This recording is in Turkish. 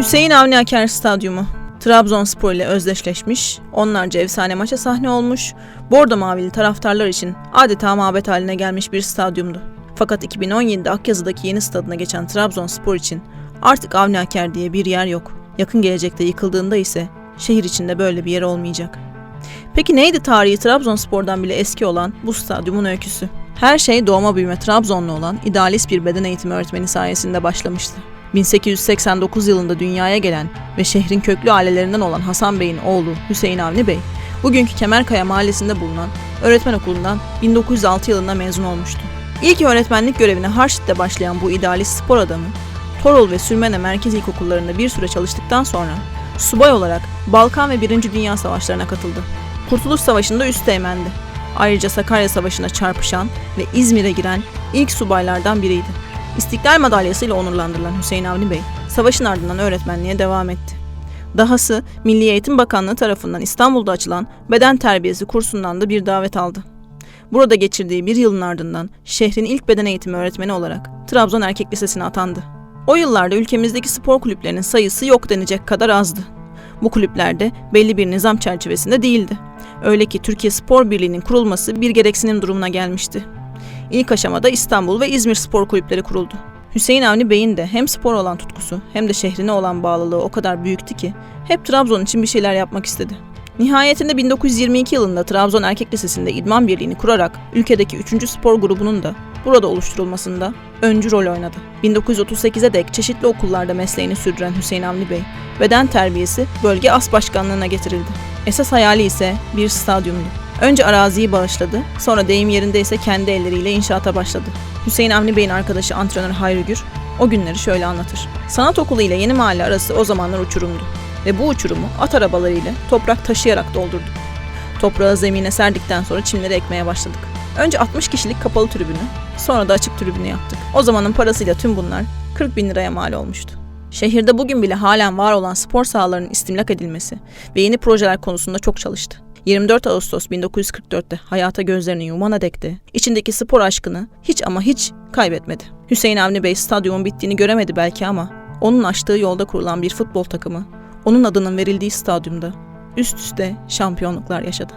Hüseyin Avni Aker Stadyumu Trabzonspor ile özdeşleşmiş, onlarca efsane maça sahne olmuş, bordo mavili taraftarlar için adeta mabet haline gelmiş bir stadyumdu. Fakat 2017'de Akyazı'daki yeni stadına geçen Trabzonspor için artık Avni Aker diye bir yer yok. Yakın gelecekte yıkıldığında ise şehir içinde böyle bir yer olmayacak. Peki neydi tarihi Trabzonspor'dan bile eski olan bu stadyumun öyküsü? Her şey doğma büyüme Trabzonlu olan idealist bir beden eğitimi öğretmeni sayesinde başlamıştı. 1889 yılında dünyaya gelen ve şehrin köklü ailelerinden olan Hasan Bey'in oğlu Hüseyin Avni Bey, bugünkü Kemerkaya mahallesinde bulunan öğretmen okulundan 1906 yılında mezun olmuştu. İlk öğretmenlik görevine Harşit'te başlayan bu idealist spor adamı, Torol ve Sürmene Merkez İlkokullarında bir süre çalıştıktan sonra subay olarak Balkan ve Birinci Dünya Savaşlarına katıldı. Kurtuluş Savaşı'nda üsteğmendi. Ayrıca Sakarya Savaşı'na çarpışan ve İzmir'e giren ilk subaylardan biriydi. İstiklal Madalyası ile onurlandırılan Hüseyin Avni Bey, savaşın ardından öğretmenliğe devam etti. Dahası Milli Eğitim Bakanlığı tarafından İstanbul'da açılan beden terbiyesi kursundan da bir davet aldı. Burada geçirdiği bir yılın ardından şehrin ilk beden eğitimi öğretmeni olarak Trabzon Erkek Lisesi'ne atandı. O yıllarda ülkemizdeki spor kulüplerinin sayısı yok denecek kadar azdı. Bu kulüplerde belli bir nizam çerçevesinde değildi. Öyle ki Türkiye Spor Birliği'nin kurulması bir gereksinim durumuna gelmişti. İlk aşamada İstanbul ve İzmir spor kulüpleri kuruldu. Hüseyin Avni Bey'in de hem spor olan tutkusu hem de şehrine olan bağlılığı o kadar büyüktü ki hep Trabzon için bir şeyler yapmak istedi. Nihayetinde 1922 yılında Trabzon Erkek Lisesi'nde idman birliğini kurarak ülkedeki 3. spor grubunun da burada oluşturulmasında öncü rol oynadı. 1938'e dek çeşitli okullarda mesleğini sürdüren Hüseyin Avni Bey, beden terbiyesi bölge as başkanlığına getirildi. Esas hayali ise bir stadyumdu. Önce araziyi bağışladı, sonra deyim yerinde ise kendi elleriyle inşaata başladı. Hüseyin Avni Bey'in arkadaşı antrenör Hayri Gür, o günleri şöyle anlatır. Sanat okulu ile yeni mahalle arası o zamanlar uçurumdu. Ve bu uçurumu at arabalarıyla toprak taşıyarak doldurduk. Toprağı zemine serdikten sonra çimleri ekmeye başladık. Önce 60 kişilik kapalı tribünü, sonra da açık tribünü yaptık. O zamanın parasıyla tüm bunlar 40 bin liraya mal olmuştu. Şehirde bugün bile halen var olan spor sahalarının istimlak edilmesi ve yeni projeler konusunda çok çalıştı. 24 Ağustos 1944'te hayata gözlerini yumana dek de içindeki spor aşkını hiç ama hiç kaybetmedi. Hüseyin Avni Bey stadyumun bittiğini göremedi belki ama onun açtığı yolda kurulan bir futbol takımı onun adının verildiği stadyumda üst üste şampiyonluklar yaşadı.